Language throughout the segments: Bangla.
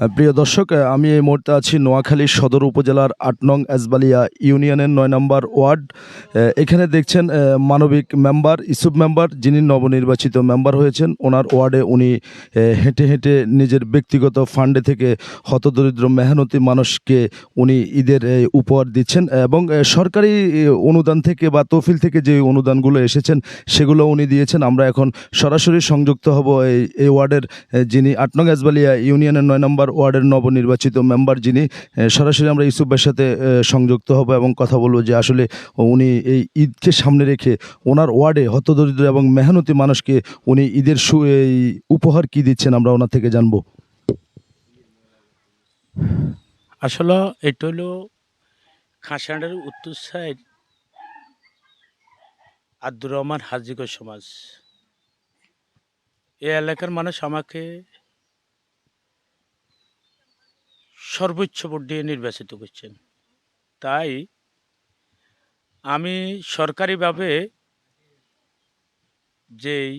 প্রিয় দর্শক আমি এই মুহূর্তে আছি নোয়াখালী সদর উপজেলার আট নং এজবালিয়া ইউনিয়নের নয় নম্বর ওয়ার্ড। এখানে দেখছেন মানবিক মেম্বার, ইসুফ মেম্বার, যিনি নবনির্বাচিত মেম্বার হয়েছেন। ওনার ওয়ার্ডে উনি হেঁটে হেঁটে নিজের ব্যক্তিগত ফান্ডে থেকে হতদরিদ্র মেহনতি মানুষকে উনি ঈদের উপহার দিচ্ছেন এবং সরকারি অনুদান থেকে বা তহফিল থেকে যে অনুদানগুলো এসেছেন, সেগুলো উনি দিয়েছেন। আমরা এখন সরাসরি সংযুক্ত হব এই এই ওয়ার্ডের যিনি আট নং এজবালিয়া ইউনিয়নের নয় নম্বর ওয়ার্ডের নবনির্বাচিত মেম্বার যিনি সরাসরি আমরা ইউসুফের সাথে সংযুক্ত হব এবং কথা বলব যে আসলে উনি এই ঈদকে সামনে রেখে ওনার ওয়ার্ডে হতদরিদ্র এবং মেহনতি মানুষকে উনি ঈদের সু, এই উপহার কি দিচ্ছেন আমরা ওনার থেকে জানব। আসলে এটা হলো খাসানের উত্তর সাইড আব্দুর রহমান হাজিগর সমাজ। এই এলাকার মানুষ আমাকে সর্বোচ্চ ভোট দিয়ে নির্বাচিত করছেন তাই আমি সরকারিভাবে যেই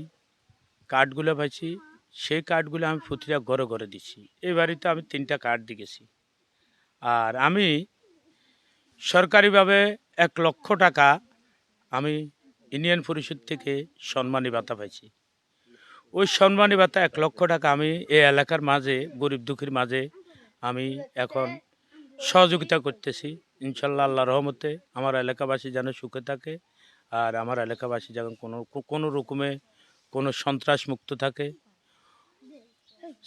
কার্ডগুলো পাইছি, সেই কার্ডগুলো আমি প্রতিটা ঘরে ঘরে দিচ্ছি। এই বাড়িতে আমি তিনটা কার্ড দিয়েছি। আর আমি সরকারিভাবে এক লক্ষ টাকা আমি ইউনিয়ন পরিষদ থেকে সম্মানী ভাতা পাইছি। ওই সম্মানী ভাতা এক লক্ষ টাকা আমি এই এলাকার মাঝে, গরিব দুঃখীর মাঝে আমি এখন সহযোগিতা করতেছি। ইনশাল্লাহ আল্লাহ রহমতে আমার এলাকাবাসী যেন সুখে থাকে আর আমার এলাকাবাসী যেন কোনো কোনো রকমে কোনো সন্ত্রাস মুক্ত থাকে,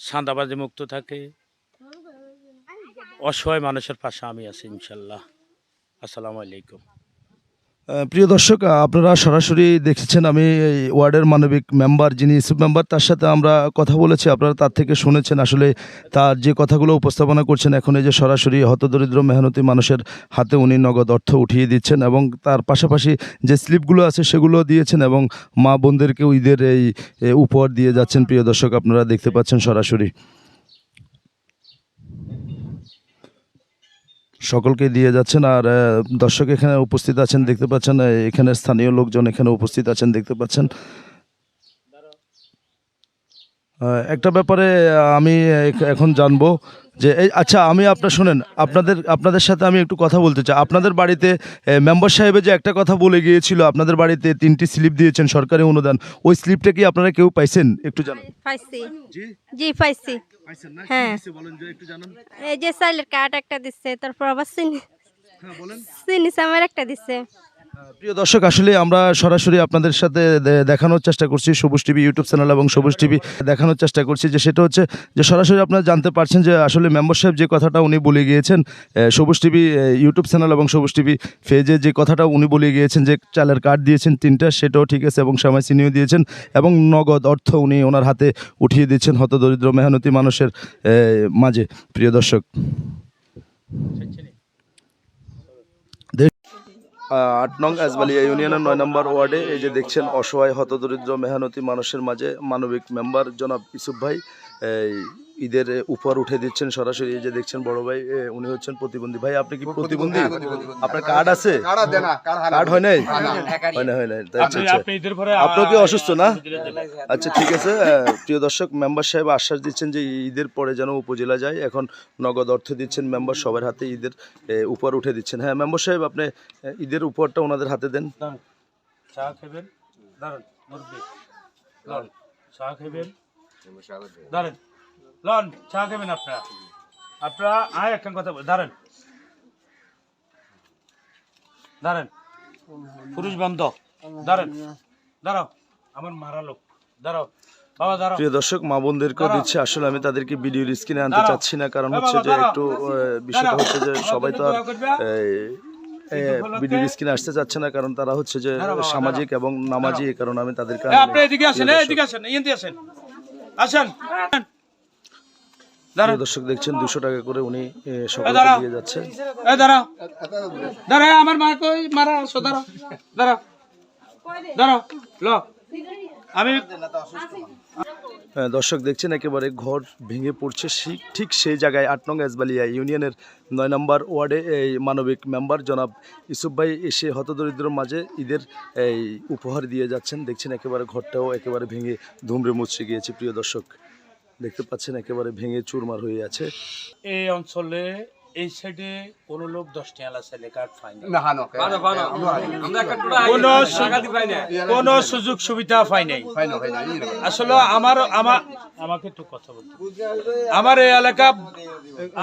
সাঁদাবাজি মুক্ত থাকে, অসহায় মানুষের পাশে আমি আছি ইনশাল্লাহ। আসসালামু আলাইকুম। প্রিয় দর্শক আপনারা সরাসরি দেখেছেন আমি এই ওয়ার্ডের মানবিক মেম্বার, যিনি ইসুফ মেম্বার, তার সাথে আমরা কথা বলেছি। আপনারা তার থেকে শুনেছেন আসলে তার যে কথাগুলো উপস্থাপনা করছেন, এখন এই যে সরাসরি হতদরিদ্র, মেহনতি মানুষের হাতে উনি নগদ অর্থ উঠিয়ে দিচ্ছেন এবং তার পাশাপাশি যে স্লিপগুলো আছে সেগুলো দিয়েছেন এবং মা বোনদেরকেও ঈদের এই উপহার দিয়ে যাচ্ছেন। প্রিয় দর্শক, আপনারা দেখতে পাচ্ছেন সরাসরি। সকলকে দিয়ে যাচ্ছেন আর দর্শক এখানে উপস্থিত আছেন, দেখতে পাচ্ছেন এখানে স্থানীয় লোকজন এখানে উপস্থিত আছেন, দেখতে পাচ্ছেন। একটা ব্যাপারে আমি এখন জানব যে এই আচ্ছা আমি আপনার শুনেন আপনাদের আপনাদের সাথে আমি একটু কথা বলতে চাই। আপনাদের বাড়িতে মেম্বার সাহেবে যে একটা কথা বলে গিয়েছিল আপনাদের বাড়িতে তিনটি স্লিপ দিয়েছেন সরকারি অনুদান ওই স্লিপটা কি আপনারা কেউ পাইছেন? একটু জানান। পাইছি। জি? জি পাইছি। পাইছেন না? হ্যাঁ। বলেন যে একটু জানান। এই যে চাইলের কার্ড একটা দিচ্ছে তারপর আবার চিনি হ্যাঁ বলেন। চিনি চামের একটা দিচ্ছে প্রিয় দর্শক, আসলে আমরা সরাসরি আপনাদের সাথে দেখানোর চেষ্টা করছি সবুজ টিভি ইউটিউব চ্যানেল এবং সবুজ টিভি দেখানোর চেষ্টা করছি যে সেটা হচ্ছে যে সরাসরি আপনারা জানতে পারছেন যে আসলে মেম্বার সাহেব যে কথাটা উনি বলে গিয়েছেন সবুজ টিভি ইউটিউব চ্যানেল এবং সবুজ টিভি ফেজে যে কথাটা উনি বলে গিয়েছেন যে চালের কার্ড দিয়েছেন তিনটা, সেটাও ঠিক আছে এবং সময় চিনিও দিয়েছেন এবং নগদ অর্থ উনি ওনার হাতে উঠিয়ে দিচ্ছেন হতদরিদ্র, মেহনতি মানুষের মাঝে। প্রিয় দর্শক আট নং আজবালিয়া ইউনিয়নের নয় নম্বর ওয়ার্ডে এই যে দেখছেন, অসহায়, হতদরিদ্র, মেহনতি মানুষের মাঝে মানবিক মেম্বার জনাব ইসুফ ভাই। এই ঈদের উপহার উঠে দিচ্ছেন সরাসরি এই যে দেখছেন বড় ভাই উনি হচ্ছেন প্রতিবন্ধী। ভাই আপনি কি প্রতিবন্ধী? আপনার কার্ড আছে? কার্ড হয় নাই? হয় না। হয় নাই তাই আচ্ছা আচ্ছা। ঈদের পরে আপনার কি অসুস্থ না? আচ্ছা ঠিক আছে। প্রিয় দর্শক মেম্বার সাহেব আশ্বাস দিচ্ছেন যে ঈদের পরে যেন উপজেলা যায়। এখন নগদ অর্থ দিচ্ছেন মেম্বার সবার হাতে ঈদের উপহার উঠে দিচ্ছেন। হ্যাঁ মেম্বার সাহেব আপনি ঈদের উপহারটা ওনাদের হাতে দেন। চা খাবেন? দাঁড়ান চা খাবেন? দাঁড়ান লন চা খাবেন আপনারা। আপনারা আয় একটা কথা বল দাঁড়ান। দাঁড়ান। পুরুষ বন্ধ। দাঁড়ান। দাঁড়াও আমার মারা লোক। দাঁড়াও। প্রিয় দর্শক মা বোনদেরকেও দিচ্ছে। আসলে আমি তাদেরকে ভিডিওর স্ক্রিনে আনতে চাচ্ছি না। কারণ হচ্ছে যে একটু বিষয়টা হচ্ছে যে সবাই তো আর। ভিডিওর স্ক্রিনে আসতে চাচ্ছে না। কারণ তারা হচ্ছে যে সামাজিক এবং নামাজি কারণে আমি তাদেরকে আপনি এদিকে আসেন। এদিকে আসেন। আসেন। দর্শক দেখছেন দুশো টাকা করে উনি সকলকে দিয়ে যাচ্ছে। দাঁড়া আমার মা কই মারা আসো দাঁড়াও। দাঁড়াও। দাঁড়াও ল। আমি দর্শক দেখছেন একেবারে ঘর ভেঙে পড়ছে। ঠিক সেই জায়গায় আট নং এজবালিয়া ইউনিয়নের নয় নম্বর ওয়ার্ডে এই মানবিক মেম্বার জনাব ইসুফ ভাই এসে হতদরিদ্র মাঝে ঈদের এই উপহার দিয়ে যাচ্ছেন। দেখছেন একেবারে ঘরটাও একেবারে ভেঙে ধুমড়ে মুচড়ে গিয়েছে প্রিয় দর্শক। দেখতে পাচ্ছেন একেবারে ভেঙে চুরমার হয়ে আছে। এই অঞ্চলে এই সাইডে কোন লোক দশটি আলা ছেলে কার্ড পায়নি কোনো সুযোগ সুবিধা পাই নাই। আসলে আমার আমার আমাকে একটু কথা বলতে আমার এই এলাকা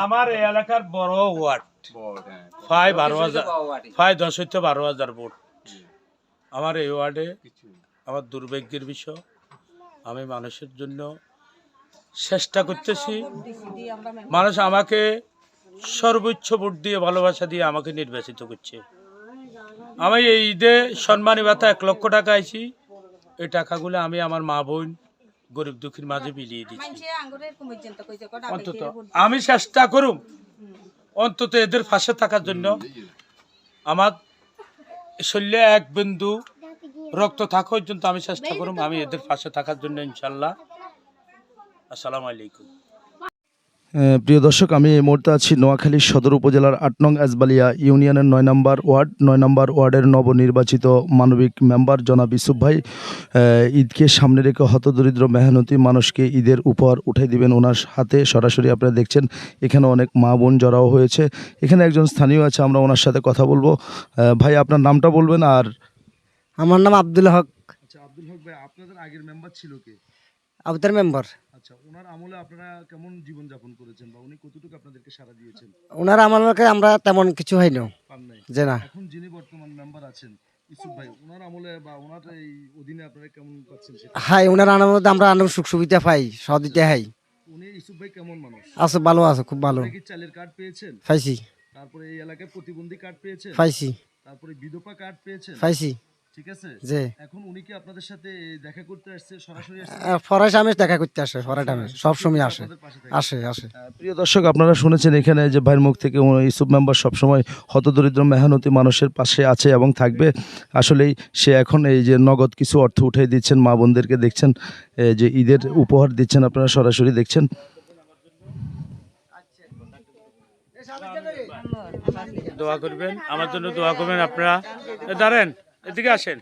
আমার এই এলাকার বড় ওয়ার্ড। প্রায় বারো হাজার প্রায় দশ হইতে বারো হাজার ভোট। আমার এই ওয়ার্ডে আমার দুর্ভাগ্যের বিষয়। আমি মানুষের জন্য চেষ্টা করতেছি। মানুষ আমাকে সর্বোচ্চ ভোট দিয়ে ভালোবাসা দিয়ে আমাকে নির্বাচিত করছে। আমি এই ঈদে সম্মানী ভাতা এক লক্ষ টাকা আইছি। এই টাকাগুলো আমি আমার মা বোন গরিব দুঃখীর মাঝে বিলিয়ে দিচ্ছি অন্তত আমি চেষ্টা করুম। অন্তত এদের পাশে থাকার জন্য আমার শরীরে এক বিন্দু রক্ত থাকা পর্যন্ত আমি চেষ্টা করুম। আমি এদের পাশে থাকার জন্য ইনশাল্লাহ আসসালামু আলাইকুম। প্রিয় দর্শক আমি এই মুহূর্তে আছি নোয়াখালী সদর উপজেলার আট নং আজবালিয়া ইউনিয়নের নয় নম্বর ওয়ার্ড নয় নম্বর ওয়ার্ডের নবনির্বাচিত মানবিক মেম্বার জনাব ইসুফ ভাই। ঈদকে সামনে রেখে হতদরিদ্র মেহনতি মানুষকে ঈদের উপহার উঠাই দিবেন ওনার হাতে। সরাসরি আপনারা দেখছেন এখানে অনেক মা বোন জড়াও হয়েছে। এখানে একজন স্থানীয় আছে আমরা ওনার সাথে কথা বলব। ভাই আপনার নামটা বলবেন আর? আমার নাম আব্দুল হক। আচ্ছা আব্দুল হক ভাই আপনাদের আগের মেম্বার ছিল কে? আবতার মেম্বার। আচ্ছা ওনার আমলে আপনারা কেমন জীবন যাপন করেছেন বা উনি কতটুকু আপনাদেরকে সাড়া দিয়েছেন? ওনার আমাকে আমরা তেমন কিছু হয় না। পান নাই। যে না। এখন যিনি বর্তমান মেম্বার আছেন ইসুফ ভাই ওনার আমলে বা ওনার এই অধীনে আপনারা কেমন পাচ্ছেন সেটা? হাই ওনার আনার আমরা আনার সুখ সুবিধা পাই সদিতে হাই। উনি ইসুফ ভাই কেমন মানুষ? আছে ভালো আছে খুব ভালো। আপনি কি চালের কার্ড পেয়েছেন? পাইছি। তারপরে এই এলাকায় প্রতিবন্ধী কার্ড পেয়েছেন? পাইছি। তারপরে বিধবা কার্ড পেয়েছেন? পাইছি। ঠিক আছে? এখন উনি কি আপনাদের সাথে দেখা করতে আসছে? সরাসরি আসছে? ফরাস আমি দেখা করতে আসে ফরাট আমি সব সময় আসে? আসে আসে। প্রিয় দর্শক আপনারা শুনেছেন এখানে যে ভাইয়ের মুখ থেকে ইসুফ মেম্বার সবসময় হতদরিদ্র মেহনতি মানুষের পাশে আছে এবং থাকবে। আসলেই সে এখন এই যে নগদ কিছু অর্থ উঠাই দিচ্ছেন মা বোনদেরকে দেখছেন এই যে ঈদের উপহার দিচ্ছেন আপনারা সরাসরি দেখছেন। দোয়া করবেন আমার জন্য দোয়া করবেন আপনারা। এ দাঁড়েন। এদিকে আসেন।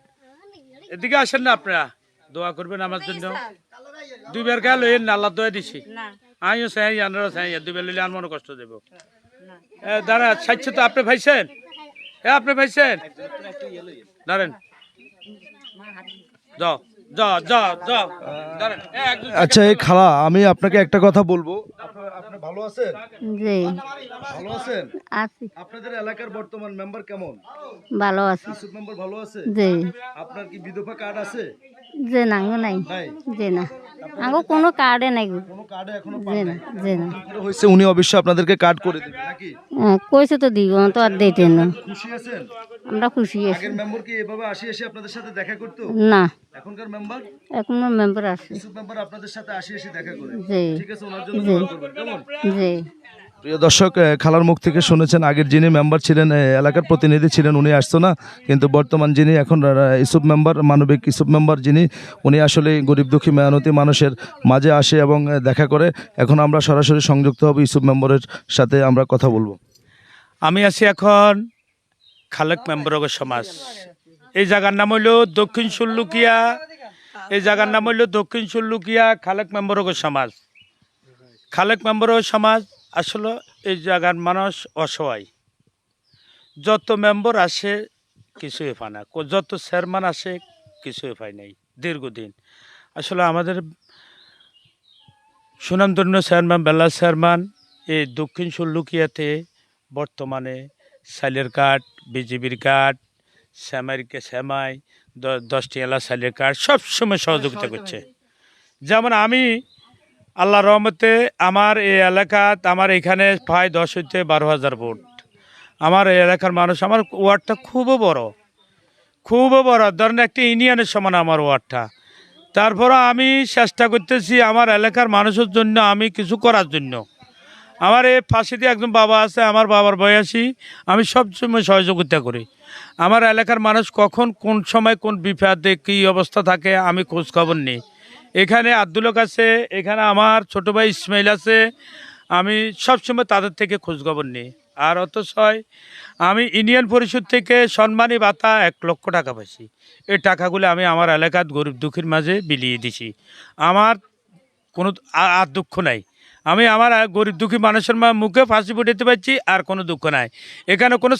এদিকে আসেন না আপনারা। দোয়া করবেন আমার জন্য। দুইবার গায়ে লইয়েন না আল্লাহ দোয়া দিছি। আমিও চাই আনারও চাই দুইবার লইলে আর মনে কষ্ট দেব। এ দাঁড়া সাইছে তো আপনি ভাইছেন? এ আপনি ভাইছেন? দাঁড়েন। যাও। আচ্ছা এই খালা আমি আপনাকে একটা কথা বলব। আপনি ভালো আছেন? জি। ভালো আছেন? আছি। আপনাদের এলাকার বর্তমান মেম্বার কেমন? ভালো আছে। মেম্বার ভালো আছে? জি। আপনার কি বিধবা কার্ড আছে? যে না নাই। যে না আগো কোনো কার্ডে নাই গো। যে না যে না হয়েছে উনি অবশ্যই আপনাদেরকে কার্ড করে দেবেন নাকি? হ্যাঁ, কইছে তো দিব তো আর দিতে না খুশি আছেন? আমরা খুশি আছি। আগের মেম্বার কি এভাবে আসি এসে আপনাদের সাথে দেখা করতো? না। এখনকার মেম্বার? এখনও মেম্বার আছে মেম্বার আপনাদের সাথে আসি এসে দেখা করে। ঠিক আছে ওনার জন্য দোয়া করবেন। কেমন? জি। প্রিয় দর্শক খালার মুখ থেকে শুনেছেন, আগের যিনি মেম্বার ছিলেন এলাকার প্রতিনিধি ছিলেন, উনি আসতো না। কিন্তু বর্তমান যিনি এখন ইসুফ মেম্বার মানবিক ইসুফ মেম্বার যিনি, উনি আসলে গরিব দুঃখী, মেহনতি মানুষের মাঝে আসে এবং দেখা করে। এখন আমরা সরাসরি সংযুক্ত হব ইসুফ মেম্বারের সাথে, আমরা কথা বলব। আমি আছি এখন খালেক মেম্বরগ সমাজ। এই জায়গার নাম হইল দক্ষিণ সুল্লুকিয়া এই জায়গার নাম হইল দক্ষিণ সুল্লুকিয়া খালেক মেম্বরগ সমাজ। খালেক মেম্বরগ সমাজ আসলে এই জায়গার মানুষ অসহায়। যত মেম্বার আসে কিছুই পায় না। যত চেয়ারম্যান আসে কিছুই পায় নাই দীর্ঘদিন। আসলে আমাদের সুনামধন্য চেয়ারম্যান বেলা চেয়ারম্যান এই দক্ষিণ সুল্লুকিয়াতে বর্তমানে সাইলের কাঠ বিজেপির কাঠ শ্যামাইকে শ্যামাই দশটি এলা সাইলের কাঠ সবসময় সহযোগিতা করছে। যেমন আমি আল্লাহ রহমতে আমার এই এলাকাত আমার এখানে প্রায় দশ হইতে বারো হাজার ভোট। আমার এই এলাকার মানুষ, আমার ওয়ার্ডটা খুবই বড়। খুবই বড়। ধরেন একটা ইউনিয়নের সমান আমার ওয়ার্ডটা। তারপরও আমি চেষ্টা করতেছি আমার এলাকার মানুষের জন্য, আমি কিছু করার জন্য। আমার এই ফাঁসিতে একজন বাবা আছে, আমার বাবার বয়সী, আমি সবসময় সহযোগিতা করি। আমার এলাকার মানুষ কখন কোন সময় কোন বিপদে কী অবস্থা থাকে, আমি খোঁজখবর নিই। এখানে আব্দুলক আছে, এখানে আমার ছোট ভাই ইসমাইল আছে। আমি সবসময় তাদের থেকে খোঁজখবর নিই। আর অথচয় আমি ইউনিয়ন পরিষদ থেকে সম্মানী ভাতা এক লক্ষ টাকা পাইছি। এই টাকাগুলো আমি আমার এলাকার গরিব দুঃখীর মাঝে বিলিয়ে দিছি। আমার কোনো আর দুঃখ নাই। আমি আমার গরিব দুঃখী মানুষের মুখে ফাঁসি ফুটাতে পারছি, আর কোনো দুঃখ নাই। এখানে কোনো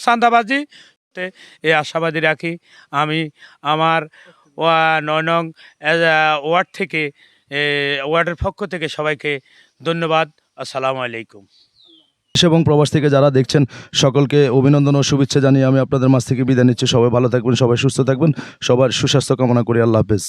তে এই আশাবাদী রাখি। আমি আমার নয় নং ওয়ার্ড থেকে ওয়ার্ডের পক্ষ থেকে সবাইকে ধন্যবাদ। আসসালামু আলাইকুম। এবং প্রবাস থেকে যারা দেখছেন, সকলকে অভিনন্দন ও শুভেচ্ছা জানিয়ে আমি আপনাদের মাছ থেকে বিদায় নিচ্ছি। সবাই ভালো থাকবেন, সবাই সুস্থ থাকবেন, সবার সুস্বাস্থ্য কামনা করি। আল্লাহ হাফেজ।